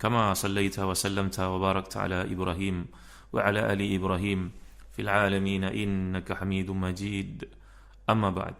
كما صليت وسلمت وباركت على إبراهيم وعلى آل إبراهيم في العالمين إنك حميد مجيد. أما بعد.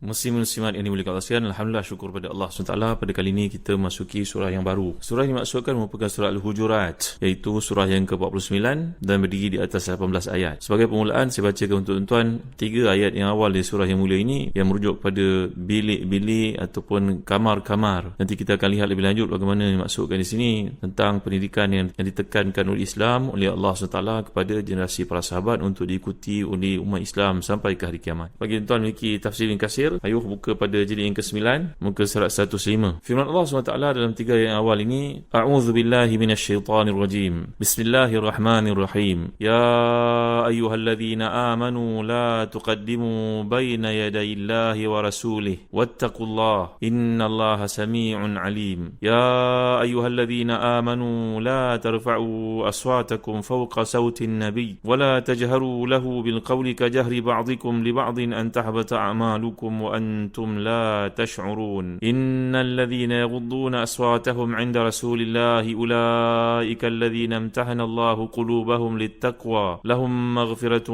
Muslim muslimat yang dimuliakan Allah sekalian, alhamdulillah syukur pada Allah SWT pada kali ini kita masuki surah yang baru. Surah yang dimaksudkan merupakan surah Al-Hujurat, iaitu surah yang ke-49 dan berdiri di atas 18 ayat. Sebagai permulaan saya bacakan untuk tuan tiga ayat yang awal di surah yang mulia ini yang merujuk pada bilik-bilik ataupun kamar-kamar. Nanti kita akan lihat lebih lanjut bagaimana dimaksudkan di sini tentang pendidikan yang, yang ditekankan oleh Islam oleh Allah SWT kepada generasi para sahabat untuk diikuti oleh umat Islam sampai ke hari kiamat. Bagi tuan memiliki tafsir yang terakhir ayuh buka pada jilid yang ke-9 muka surat 105 firman Allah SWT dalam tiga ayat awal ini a'udzu billahi minasyaitonir rajim bismillahirrahmanirrahim ya ayyuhalladzina amanu la tuqaddimu baina yaday Allahi wa rasulih wattaqullaha innallaha samii'un alim ya ayyuhalladzina amanu la tarfa'u aswatakum fawqa sawti an-nabiy wa la tajharu lahu bilqawli kajahri ba'dikum li ba'din an tahbata a'malukum وأنتم لا تشعرون إن الذين يغضون أصواتهم عند رسول الله أولئك الذين امتحن الله قلوبهم للتقوى لهم مغفرة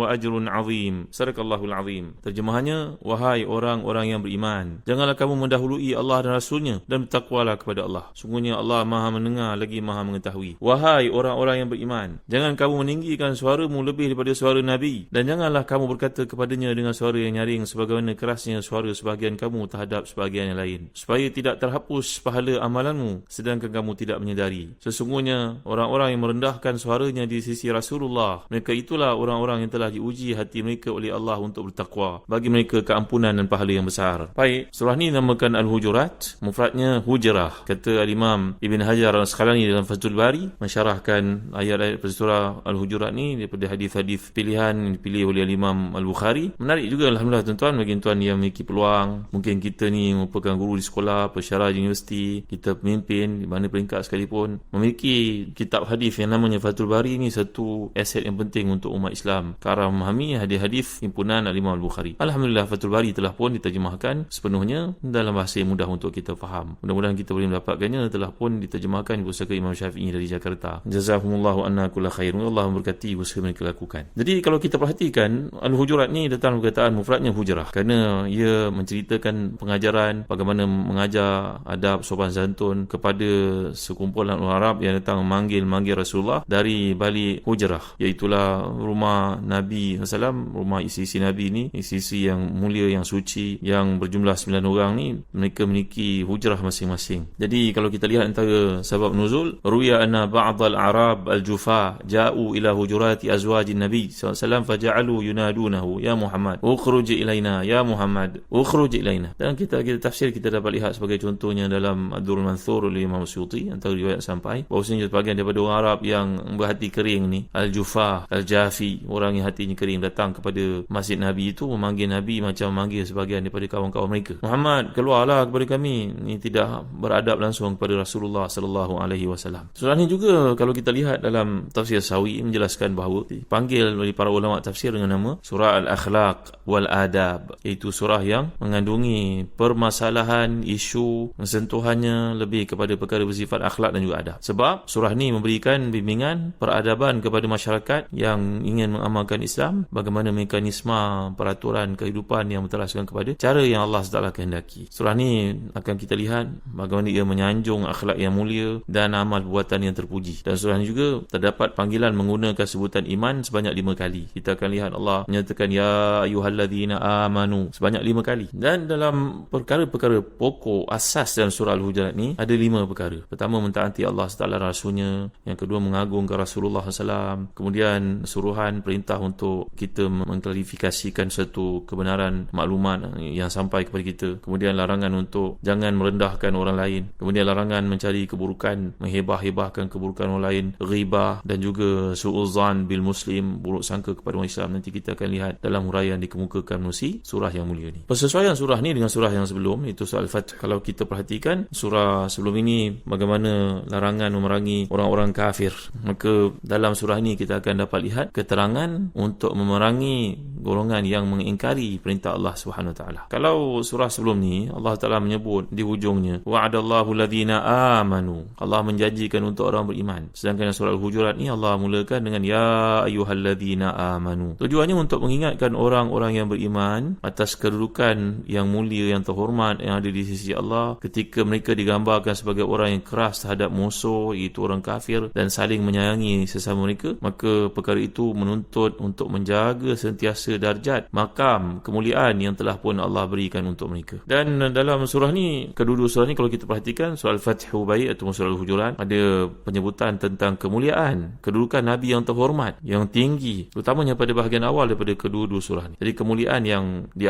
وأجر عظيم صدق الله العظيم Terjemahannya, wahai orang-orang yang beriman, janganlah kamu mendahului Allah dan Rasulnya dan bertakwalah kepada Allah. Sungguhnya Allah maha mendengar lagi maha mengetahui. Wahai orang-orang yang beriman, jangan kamu meninggikan suaramu lebih daripada suara Nabi dan janganlah kamu berkata kepadanya dengan suara yang nyaring sebagaimana kerasnya suara sebahagian kamu terhadap sebahagian yang lain. Supaya tidak terhapus pahala amalanmu sedangkan kamu tidak menyedari. Sesungguhnya orang-orang yang merendahkan suaranya di sisi Rasulullah mereka itulah orang-orang yang telah diuji hati mereka oleh Allah untuk bertakwa bagi mereka keampunan dan pahala yang besar. Baik surah ini namakan Al-Hujurat mufradnya hujrah kata Al-Imam Ibn Hajar Al-Asqalani dalam Fathul Bari mensyarahkan ayat-ayat surah Al-Hujurat ni daripada hadis-hadis pilihan yang dipilih oleh Al-Imam Al-Bukhari. Menarik juga Alhamdulillah tuan-tuan bagi tuan yang memiliki peluang. Mungkin kita ni merupakan guru di sekolah pensyarah di universiti kita pemimpin di mana peringkat sekalipun. Memiliki kitab hadis yang namanya Fathul Bari ni satu aset yang penting untuk umat Islam. Ke arah memahami hadis-hadis himpunan Al-Imam Al-Bukhari Alhamdulillah Fathul Bari telah pun diterjemahkan sepenuhnya dalam bahasa yang mudah untuk kita faham. Mudah-mudahan kita boleh mendapatkannya telah pun diterjemahkan di pusaka Imam Syafi'i dari Jakarta. Jazakumullahu anna kulla khair Allah memberkati usaha mereka lakukan. Jadi kalau kita perhatikan Al-Hujurat ni datang perkataan mufradnya hujrah. Kerana ia menceritakan pengajaran bagaimana mengajar adab sopan santun kepada sekumpulan orang Arab yang datang memanggil-manggil Rasulullah dari balik hujrah. Iaitulah rumah Nabi SAW rumah isi-isi Nabi ni isi-isi yang mulia yang suci yang berjumlah 9 orang ni mereka memiliki hujrah masing-masing. Jadi kalau kita lihat antara sebab nuzul ruya anna ba'd al-arab al-jufa ja'u ila hujurati azwajin Nabi SAW faja'alu yunadunahu ya Muhammad ukhruj ilaina ya Muhammad ukhruj ilaina. Dan kita kita tafsir kita dapat lihat sebagai contohnya dalam Abdul Mansur oleh Imam Suyuti antara riwayat sampai. Bahawasanya sebagian daripada orang Arab yang berhati kering ni. Al-Jufa Al-Jafi orang yang hatinya kering datang kepada masjid Nabi itu memanggil Nabi macam memanggil sebagian daripada kawan-kawan mereka. Muhammad keluarlah kepada kami. Ini tidak beradab langsung kepada Rasulullah sallallahu alaihi wasallam. Surah ini juga kalau kita lihat dalam tafsir Sawi menjelaskan bahawa dipanggil oleh para ulama tafsir dengan nama surah Al-Akhlaq wal Adab. Iaitu surah yang mengandungi permasalahan isu sentuhannya lebih kepada perkara bersifat akhlak dan juga adab. Sebab surah ni memberikan bimbingan peradaban kepada masyarakat yang ingin mengamalkan Islam, bagaimana mekanisme peraturan kehidupan yang berteraskan kepada cara yang Allah SWT kehendaki. Surah ni akan kita lihat bagaimana ia menyanjung akhlak yang mulia dan amal perbuatan yang terpuji. Dan surah ni juga terdapat panggilan menggunakan sebutan iman sebanyak lima kali. Kita akan lihat Allah menyatakan ya ayyuhalladzina amanu sebanyak lima kali. Dan dalam perkara-perkara pokok asas dalam surah Al-Hujurat ni ada lima perkara. Pertama mentaati Allah SWT Rasulnya. Yang kedua mengagungkan Rasulullah SAW. Kemudian suruhan perintah untuk kita mengklarifikasikan satu kebenaran maklumat yang sampai kepada kita. Kemudian larangan untuk jangan merendahkan orang lain. Kemudian larangan mencari keburukan, menghebah-hebahkan keburukan orang lain, riba dan juga su'uzan bil muslim, buruk sangka kepada orang Islam. Nanti kita akan lihat dalam huraian dikemukakan musi surah yang mulia ni. Persesuaian surah ni dengan surah yang sebelum itu surah Al-Fath. Kalau kita perhatikan surah sebelum ini bagaimana larangan memerangi orang-orang kafir. Maka dalam surah ini kita akan dapat lihat keterangan untuk memerangi golongan yang mengingkari perintah Allah Subhanahu Wa Taala. Kalau surah sebelum ni Allah Taala menyebut di hujungnya wa'adallahu alladhina amanu. Allah menjanjikan untuk orang beriman. Sedangkan surah Al-Hujurat ni Allah mulakan dengan ya ayyuhalladzina amanu. Tujuannya untuk mengingatkan orang-orang yang beriman atas kedudukan yang mulia yang terhormat yang ada di sisi Allah ketika mereka digambarkan sebagai orang yang keras terhadap musuh iaitu orang kafir dan saling menyayangi sesama mereka maka perkara itu menuntut untuk menjaga sentiasa darjat makam kemuliaan yang telah pun Allah berikan untuk mereka. Dan dalam surah ni kedua-dua surah ni kalau kita perhatikan surah Al-Fatih baik atau surah Al-Hujuran ada penyebutan tentang kemuliaan kedudukan Nabi yang terhormat yang tinggi terutamanya pada bahagian awal daripada kedua-dua surah ni. Jadi kemuliaan yang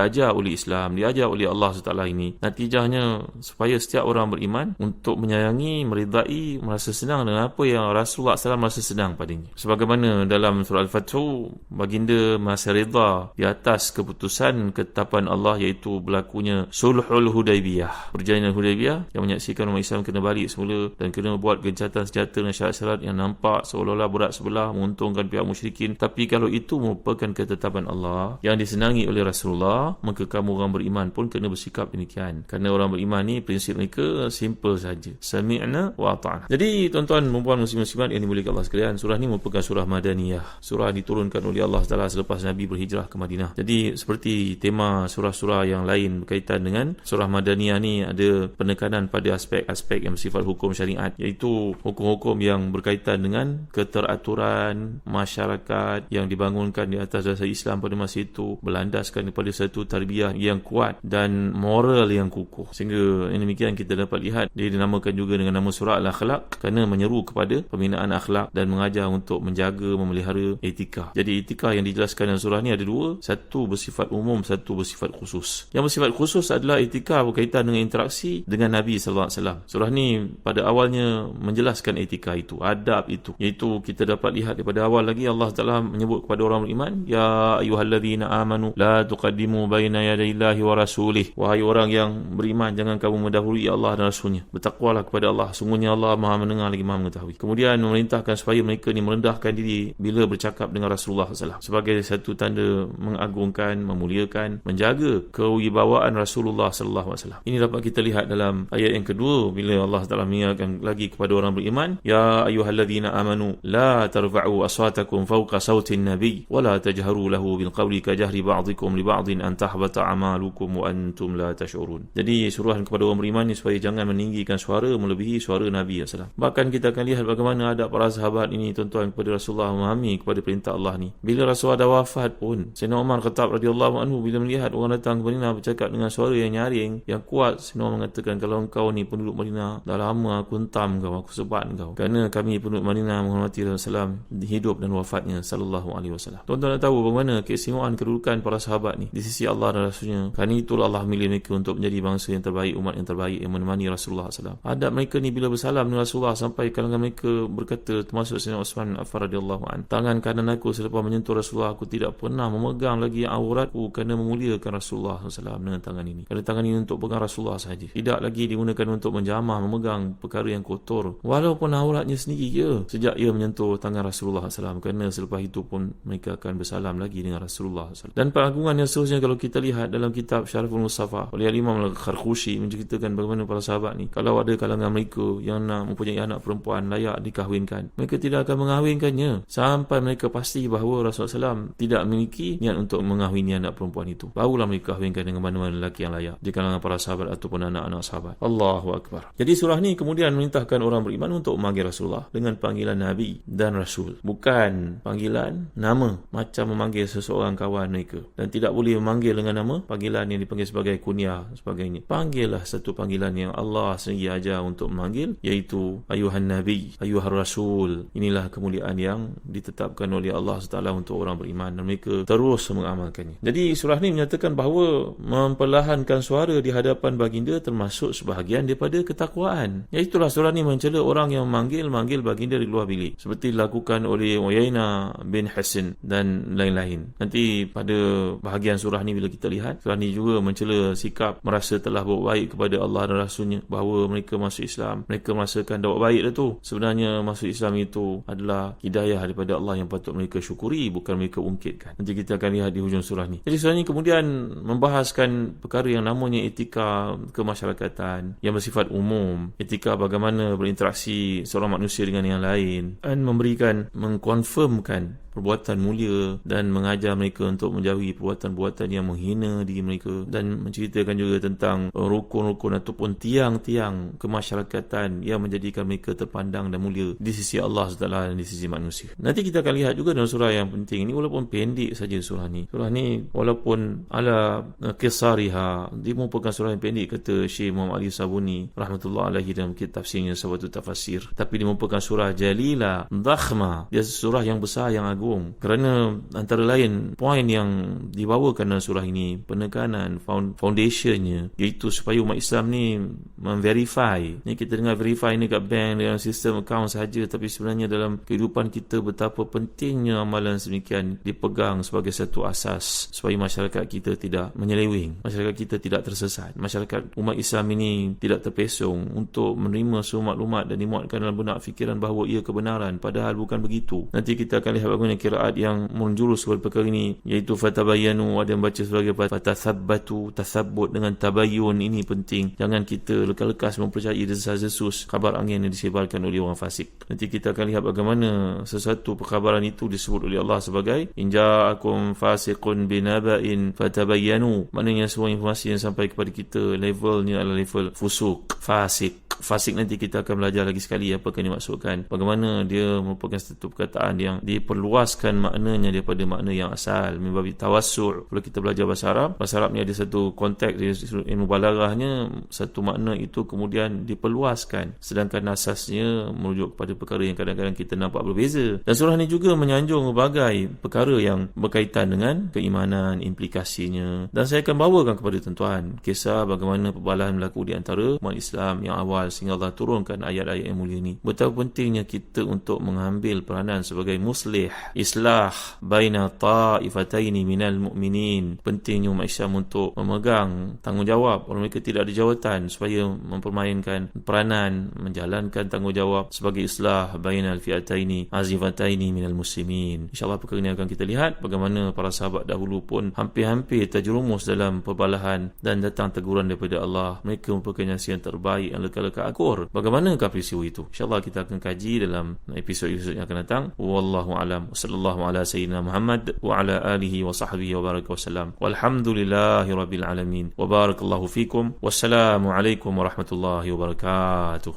diajar oleh Islam, diajar oleh Allah SWT ini, natijahnya supaya setiap orang beriman untuk menyayangi, meridai, merasa senang dengan apa yang Rasulullah SAW merasa senang padanya. Sebagaimana dalam surah Al-Fathu, baginda merasa reda di atas keputusan ketetapan Allah iaitu berlakunya Sulhul Hudaybiyah. Perjalanan Hudaybiyah yang menyaksikan umat Islam kena balik semula dan kena buat gencatan senjata dan syarat-syarat yang nampak seolah-olah berat sebelah menguntungkan pihak musyrikin. Tapi kalau itu merupakan ketetapan Allah yang disenangi oleh Rasulullah maka kamu orang beriman pun kena bersikap demikian. Kerana orang beriman ni prinsip mereka simple saja. Sami'na wa ata'na. Jadi tuan-tuan perempuan muslim-muslimat yang dimuliakan Allah sekalian surah ni merupakan surah Madaniyah. Surah diturunkan oleh Allah Taala selepas Nabi berhijrah ke Madinah. Jadi seperti tema surah-surah yang lain berkaitan dengan surah Madaniyah ni ada penekanan pada aspek-aspek yang bersifat hukum syariat iaitu hukum-hukum yang berkaitan dengan keteraturan masyarakat yang dibangunkan di atas dasar Islam pada masa itu berlandaskan kepada satu tarbiyah yang kuat dan moral yang kukuh. Sehingga ini demikian kita dapat lihat dia dinamakan juga dengan nama surah Al-Akhlaq kerana menyeru kepada pembinaan akhlak dan mengajar untuk menjaga memelihara etika jadi etika yang dijelaskan dalam surah ni ada dua. Satu bersifat umum satu bersifat khusus. Yang bersifat khusus adalah etika berkaitan dengan interaksi dengan Nabi SAW surah ni pada awalnya menjelaskan etika itu adab itu. Iaitu kita dapat lihat daripada awal lagi Allah Taala menyebut kepada orang beriman ya ayyuhalladzina amanu la tuqaddimu baina yadayillahi wa rasulih. Wahai orang yang beriman jangan kamu mendahului Allah dan rasulnya. Bertakwalah kepada Allah. Sungguhnya Allah Maha mendengar lagi Maha mengetahui. Kemudian memerintahkan supaya mereka ni merendahkan diri bila bercakap dengan Rasulullah SAW sebagai satu tanda mengagungkan memuliakan menjaga kewibawaan Rasulullah SAW ini dapat kita lihat dalam ayat yang kedua bila Allah Taala mengingatkan lagi kepada orang beriman ya ayyuhalladzina amanu la tarfa'u aswatakum fawqa sautin nabi wa la tajharu lahu bil qawli ka jahri ba'dikum li ba'din an tahbata a'malukum wa antum la tash'urun. Jadi suruhan kepada orang beriman ni supaya jangan meninggikan suara melebihi suara Nabi SAW. Bahkan kita akan lihat bagaimana adab para sahabat ini tuan-tuan kepada Rasulullah memahami kepada perintah Allah ni. Bila Rasulullah dah wafat pun, Sayyidina Umar Khattab radhiyallahu anhu bila melihat orang datang ke Madinah bercakap dengan suara yang nyaring, yang kuat, Sayyidina Umar mengatakan kalau engkau ni penduduk Madinah, dah lama aku entam kau, aku sebat kau. Kerana kami penduduk Madinah menghormati Rasulullah hidup dan wafatnya sallallahu alaihi wasallam. Tuan-tuan nak tahu bagaimana keistimewaan kedudukan para sahabat ni di sisi Allah dan Rasulnya. Kerana itulah Allah milih mereka untuk menjadi bangsa yang terbaik, umat yang terbaik yang menemani Rasulullah SAW. Adab mereka ni bila bersalam dengan Rasulullah sampai kalangan mereka berkata termasuk Sayyidina Osman Affan radhiyallahu an. Tangan kanan aku selepas menyentuh Rasulullah aku tidak pernah memegang lagi auratku kerana memuliakan Rasulullah SAW dengan tangan ini. Kerana tangan ini untuk pegang Rasulullah saja. Tidak lagi digunakan untuk menjamah, memegang perkara yang kotor. Walaupun auratnya sendiri ya. Sejak ia menyentuh tangan Rasulullah SAW. Kerana selepas itu pun mereka akan bersalam lagi dengan Rasulullah SAW. Dan pengagungan yang seterusnya kalau kita lihat dalam kitab Syariful Mustafa oleh Imam Al-Kharkhushi menceritakan bagaimana para sahabat ni kalau ada kalangan mereka yang nak mempunyai anak perempuan layak dikahwinkan mereka tidak akan mengahwinkannya. Sampai mereka pasti bahawa Rasulullah SAW tidak memiliki niat untuk mengahwini anak perempuan itu. Barulah mereka kahwinkan dengan mana-mana lelaki yang layak di kalangan para sahabat ataupun anak-anak sahabat. Allahu Akbar. Jadi surah ni kemudian merintahkan orang beriman untuk memanggil Rasulullah dengan panggilan Nabi dan Rasul. Bukan panggilan nama macam memanggil seseorang kawan mereka. Dan tidak boleh memanggil dipanggil dengan nama panggilan yang dipanggil sebagai kunyah sebagainya. Panggillah satu panggilan yang Allah sendiri ajar untuk memanggil iaitu ayuhan nabi ayuhan rasul. Inilah kemuliaan yang ditetapkan oleh Allah SWT untuk orang beriman dan mereka terus mengamalkannya. Jadi surah ini menyatakan bahawa memperlahankan suara di hadapan baginda termasuk sebahagian daripada ketakwaan. Iaitulah surah ini mencela orang yang memanggil manggil baginda di luar bilik seperti dilakukan oleh Uyaina bin Hasan dan lain-lain. Nanti pada bahagian surah ni bila kita lihat ni juga mencela sikap merasa telah buat baik kepada Allah dan Rasulnya bahawa mereka masuk Islam. Mereka merasakan dah buat baik dah tu. Sebenarnya masuk Islam itu adalah hidayah daripada Allah yang patut mereka syukuri bukan mereka ungkitkan. Nanti kita akan lihat di hujung surah ni. Jadi surah ni kemudian membahaskan perkara yang namanya etika kemasyarakatan yang bersifat umum. Etika bagaimana berinteraksi seorang manusia dengan yang lain. Dan memberikan mengkonfirmkan perbuatan mulia dan mengajar mereka untuk menjauhi perbuatan-perbuatan yang menghina diri mereka dan menceritakan juga tentang rukun-rukun ataupun tiang-tiang kemasyarakatan yang menjadikan mereka terpandang dan mulia di sisi Allah SWT dan di sisi manusia. Nanti kita akan lihat juga dalam surah yang penting ini walaupun pendek saja surah ni. Surah ni walaupun ala kisariha dia merupakan surah yang pendek kata Syekh Muhammad Ali Sabuni rahmatullah alaihi dalam kitab tafsirnya Sabatul Tafasir. Tapi dia merupakan surah jalila, dakhma. Dia surah yang besar yang agung kerana antara lain poin yang dibawakan dalam surah ini penekanan foundationnya iaitu supaya umat Islam ni memverify. Ni kita dengar verify ni kat bank dalam sistem account sahaja tapi sebenarnya dalam kehidupan kita betapa pentingnya amalan sedemikian dipegang sebagai satu asas supaya masyarakat kita tidak menyeleweng masyarakat kita tidak tersesat. Masyarakat umat Islam ini tidak terpesong untuk menerima semua maklumat dan dimuatkan dalam benak fikiran bahawa ia kebenaran padahal bukan begitu. Nanti kita akan lihat bagaimana kiraat yang menjurus kepada perkara ini iaitu fatabayanu ada yang baca sebagai fatathabbatu tathabbut dengan tabayun ini penting. Jangan kita lekas-lekas mempercayai desas-desus kabar angin yang disebarkan oleh orang fasik. Nanti kita akan lihat bagaimana sesuatu perkabaran itu disebut oleh Allah sebagai inja'akum fasiqun binaba'in fatabayanu maknanya semua informasi yang sampai kepada kita levelnya adalah level fusuk fasik. Fasik nanti kita akan belajar lagi sekali apa yang dimaksudkan. Bagaimana dia merupakan satu perkataan yang diperluaskan maknanya daripada makna yang asal membabi tawassul. Kalau kita belajar bahasa Arab bahasa Arab ni ada satu konteks ilmu balaghahnya satu makna itu kemudian diperluaskan sedangkan asasnya merujuk kepada perkara yang kadang-kadang kita nampak berbeza dan surah ni juga menyanjung berbagai perkara yang berkaitan dengan keimanan implikasinya dan saya akan bawakan kepada tuan-tuan kisah bagaimana perbalahan berlaku di antara umat Islam yang awal sehingga Allah turunkan ayat-ayat yang mulia ini. Betapa pentingnya kita untuk mengambil peranan sebagai muslih, islah baina ta'ifataini minal mu'minin. Pentingnya umat Islam untuk memegang tanggungjawab kalau mereka tidak ada jawatan supaya mempermainkan peranan menjalankan tanggungjawab sebagai islah baina al-fi'ataini azifataini minal muslimin. InsyaAllah perkara ini akan kita lihat bagaimana para sahabat dahulu pun hampir-hampir terjerumus dalam perbalahan dan datang teguran daripada Allah. Mereka merupakan yang terbaik yang lekal ke akur. Bagaimanakah peristiwa itu? InsyaAllah kita akan kaji dalam episod-episod yang akan datang. Wallahu alam. Sallallahu ala sayyidina Muhammad wa ala alihi wa sahbihi wa baraka والسلام. والحمد لله رب العالمين. وبارك الله فيكم. والسلام عليكم ورحمة الله وبركاته.